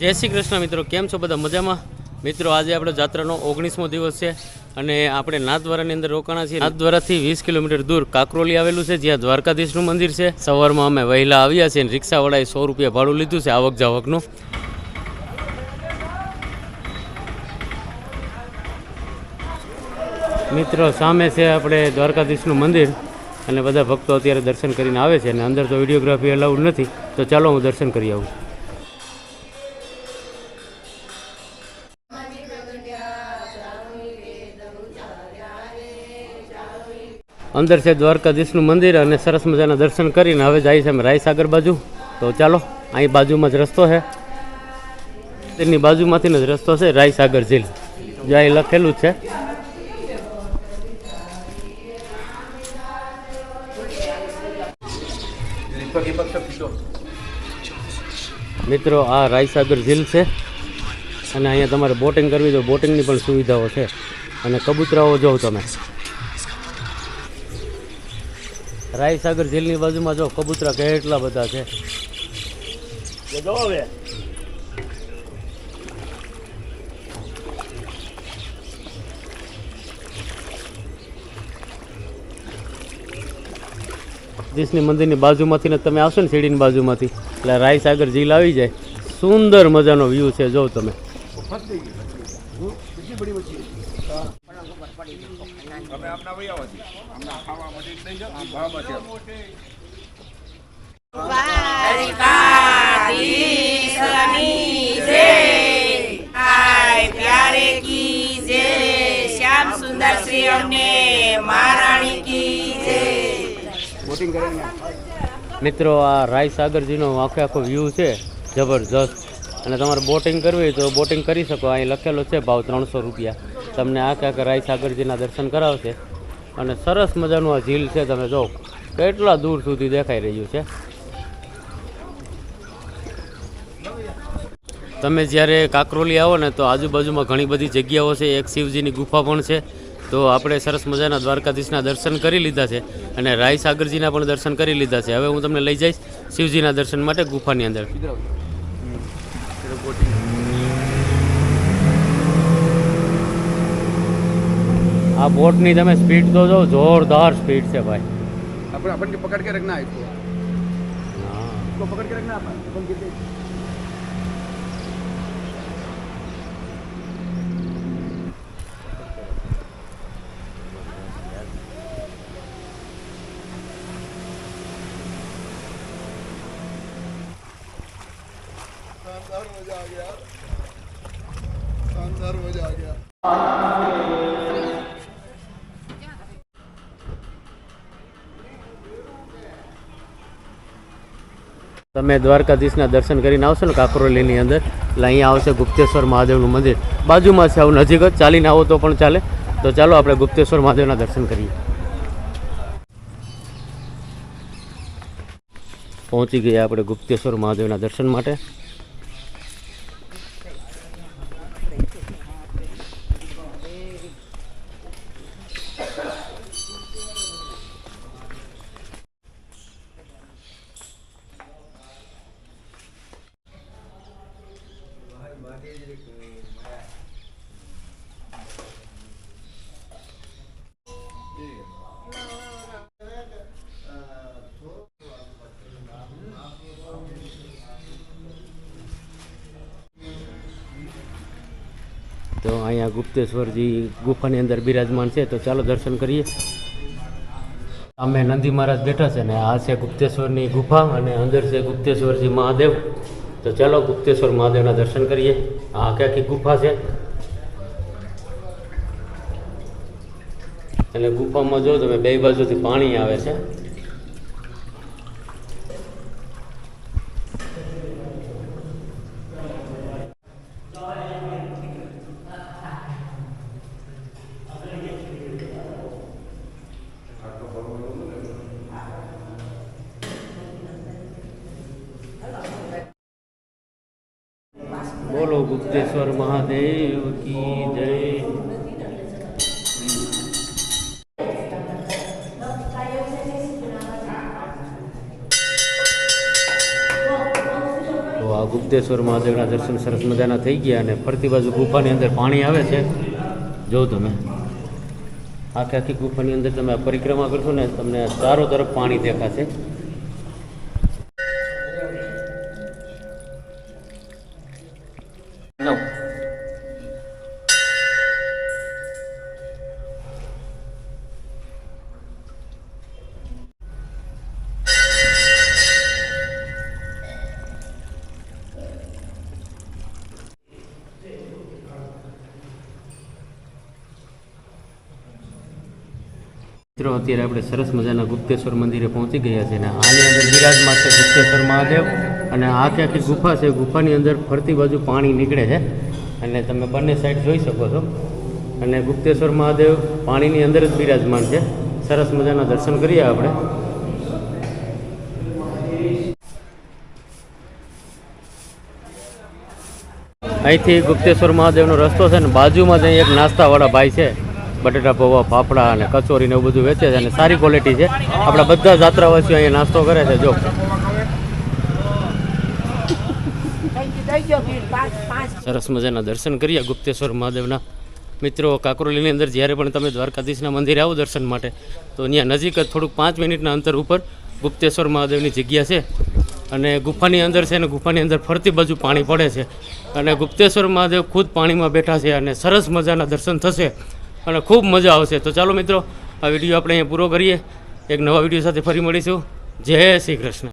જય શ્રી કૃષ્ણ મિત્રો, કેમ છો બધા મજામાં? મિત્રો, આજે આપણો જાત્રાનો ઓગણીસમો દિવસ છે અને આપણે નાથદ્વારાની અંદર રોકાણા છીએ. નાથદ્વારાથી વીસ કિલોમીટર દૂર કાકરોલી આવેલું છે, જ્યાં દ્વારકાધીશનું મંદિર છે. સવારમાં અમે વહેલા આવ્યા છીએ અને રિક્ષાવાળાએ સો રૂપિયા ભાડું લીધું છે આવક જાવકનું મિત્રો, સામે છે આપણે દ્વારકાધીશનું મંદિર અને બધા ભક્તો અત્યારે દર્શન કરીને આવે છે અને અંદર તો વિડીયોગ્રાફી અલાઉડ નથી. તો ચાલો હું દર્શન કરી આવું. અંદર છે દ્વારકાધીશનું મંદિર અને સરસ મજાના દર્શન કરીને હવે જાય છે અમે રાયસાગર બાજુ. તો ચાલો, અહીં બાજુમાં જ રસ્તો છે. તેની બાજુમાંથી જ રસ્તો છે રાયસાગર ઝીલ. જે અહીં લખેલું છે. મિત્રો, આ રાયસાગર ઝીલ છે. અને અહીંયા તમારે બોટિંગ કરવી તો બોટિંગની પણ સુવિધાઓ છે. અને કબૂતરાઓ જોવો તમે. રાયસાગર ઝીલની બાજુમાં જો કબૂતરા કેટલા બધા છે. દેશની મંદિરની બાજુમાંથી ને તમે આવશો ને સીડીની બાજુમાંથી એટલે રાયસાગર ઝીલ આવી જાય. સુંદર મજાનો વ્યૂ છે જો તમે. મિત્રો, આ રાયસાગરજીનો આખે આખો વ્યૂ છે, જબરજસ્ત. અને તમારે બોટિંગ કરવી હોય તો બોટિંગ કરી શકો. અહીં લખેલો છે ભાવ ત્રણસો રૂપિયા. તમને આખે આખા રાયસાગરજીના દર્શન કરાવશે. અને સરસ મજાનું આ ઝીલ છે, તમે જો. કેટલા દૂર સુધી દેખાઈ રહ્યું છે. તમે જ્યારે કાકરોલી આવો ને, તો આજુબાજુમાં ઘણી બધી જગ્યાઓ છે. એક શિવજીની ગુફા પણ છે. તો આપણે સરસ મજાના દ્વારકાધીશના દર્શન કરી લીધા છે અને રાયસાગરજીના પણ દર્શન કરી લીધા છે. હવે હું તમને લઈ જઈશ શિવજીના દર્શન માટે ગુફાની અંદર. આ બોટની તમે સ્પીડ તો જો જોરદાર સ્પીડ છે ભાઈ अपन अपन के पकड़ के रखना है इसको હા इसको पकड़ के रखना अपन अपन गिर गई। शानदार मजा आ गया शानदार मजा आ गया તમે દ્વારકાધીશના દર્શન કરીને આવશો ને કાકરોલીની અંદર, એટલે અહીંયા આવશે ગુપ્તેશ્વર મહાદેવનું મંદિર. બાજુમાં છે, આવું નજીક જ, ચાલીને આવો તો પણ ચાલે. તો ચાલો આપણે ગુપ્તેશ્વર મહાદેવના દર્શન કરીએ. પહોંચી ગયા આપણે ગુપ્તેશ્વર મહાદેવના દર્શન માટે. તો અહીંયા ગુપ્તેશ્વરજી ગુફાની અંદર બિરાજમાન છે, તો ચાલો દર્શન કરીએ. અમે નંદી મહારાજ બેઠા છે ને આ છે ગુપ્તેશ્વરની ગુફા અને અંદર છે ગુપ્તેશ્વરજી મહાદેવ. તો ચાલો ગુપ્તેશ્વર મહાદેવના દર્શન કરીએ. આ આખી આખી ગુફા છે? અને ગુફામાં જો તમે બે બાજુથી પાણી આવે છે. બોલો ગુપ્તેશ્વર મહાદેવ કી જય. ગુપ્તેશ્વર મહાદેવના દર્શન સરસ મજાના થઈ ગયા અને ફરતી બાજુ ગુફાની અંદર પાણી આવે છે. જો તમે આખી આખી ગુફાની અંદર તમે પરિક્રમા કરશો ને તમને ચારો તરફ પાણી દેખાશે. મિત્રો, અત્યારે આપણે સરસ મજાના ગુપ્તેશ્વર મંદિરે પહોંચી ગયા છે અને આની અંદર બિરાજમાન છે ગુપ્તેશ્વર મહાદેવ અને આખી આખી ગુફા છે. ગુફાની અંદર ફરતી બાજુ પાણી નીકળે છે અને તમે બંને સાઈડ જોઈ શકો છો. અને ગુપ્તેશ્વર મહાદેવ પાણીની અંદર જ બિરાજમાન છે. સરસ મજાના દર્શન કરીએ આપણે. અહીંથી ગુપ્તેશ્વર મહાદેવનો રસ્તો છે ને બાજુમાં જ એક નાસ્તાવાળા ભાઈ છે. બટેટા પૌવા, ફાફડા અને કચોરી ને એવું બધું વેચે છે અને સારી ક્વોલિટી છે. આપણા બધા જાત્રાવાસીઓ અહીંયા નાસ્તો કરે છે, જો. સરસ મજાના દર્શન કરીએ ગુપ્તેશ્વર મહાદેવના. મિત્રો, કાકરોલીની અંદર જ્યારે પણ તમે દ્વારકાધીશના મંદિરે આવો દર્શન માટે, તો અહીંયા નજીક જ થોડુંક પાંચ મિનિટના અંતર ઉપર ગુપ્તેશ્વર મહાદેવની જગ્યા છે. અને ગુફાની અંદર છે અને ગુફાની અંદર ફરતી બાજુ પાણી પડે છે. અને ગુપ્તેશ્વર મહાદેવ ખુદ પાણીમાં બેઠા છે અને સરસ મજાના દર્શન થશે. અને ખૂબ મજા આવશે. તો ચાલો મિત્રો, આ વીડિયો આપણે અહીંયા પૂરો કરીએ. એક નવા વીડિયો સાથે ફરી મળીશું. જય શ્રી કૃષ્ણ.